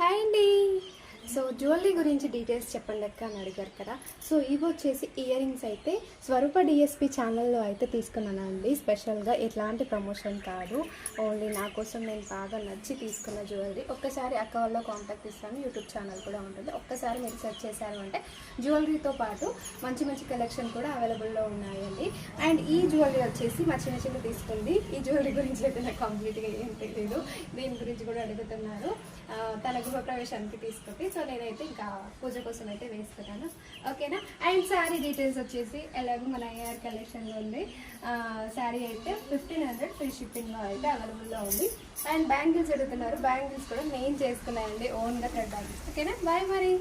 Hi అండి so jewellery గురించి details చెప్పండి అక్క అని అడిగారు కదా. సో ఇవి వచ్చేసి ఇయర్ రింగ్స్ అయితే స్వరూప డిఎస్పి ఛానల్లో అయితే తీసుకున్నాను అండి. స్పెషల్గా ఎట్లాంటి ప్రమోషన్ కాదు. ఓన్లీ నా కోసం నేను బాగా నచ్చి తీసుకున్న జ్యువెలరీ ఒక్కసారి అక్క వాళ్ళ కాంటాక్ట్ ఇస్తాను. యూట్యూబ్ ఛానల్ కూడా ఉంటుంది. ఒక్కసారి మీరు సెర్చ్ చేశారు అంటే జ్యువెలరీతో పాటు మంచి మంచి కలెక్షన్ కూడా అవైలబుల్లో ఉన్నాయండి. అండ్ ఈ జ్యువెలరీ వచ్చేసి మా చిన్న చిన్న తీసుకుంది. ఈ జ్యువెలరీ గురించి అయితే నాకు కంప్లీట్గా ఏం తెలియదు దీని గురించి కూడా అడుగుతున్నారు. తన గృహప్రవేశానికి తీసుకుంది. సో నేనైతే ఇంకా పూజ కోసం అయితే వేస్తున్నాను ఓకేనా? అండ్ శారీ డీటెయిల్స్ వచ్చేసి ఎలాగో మన ఐఆర్ కలెక్షన్లో ఉంది. శారీ అయితే ఫిఫ్టీన్ హండ్రెడ్ ఫ్రీ షిప్పింగ్లో అయితే అవైలబుల్లో ఉంది. అండ్ బ్యాంగిల్స్ అడుగుతున్నారు. బ్యాంగిల్స్ కూడా నేను చేసుకున్నాయండి ఓన్గా థ్రెడ్ బ్యాంగిల్స్ ఓకేనా? బాయ్ మరి.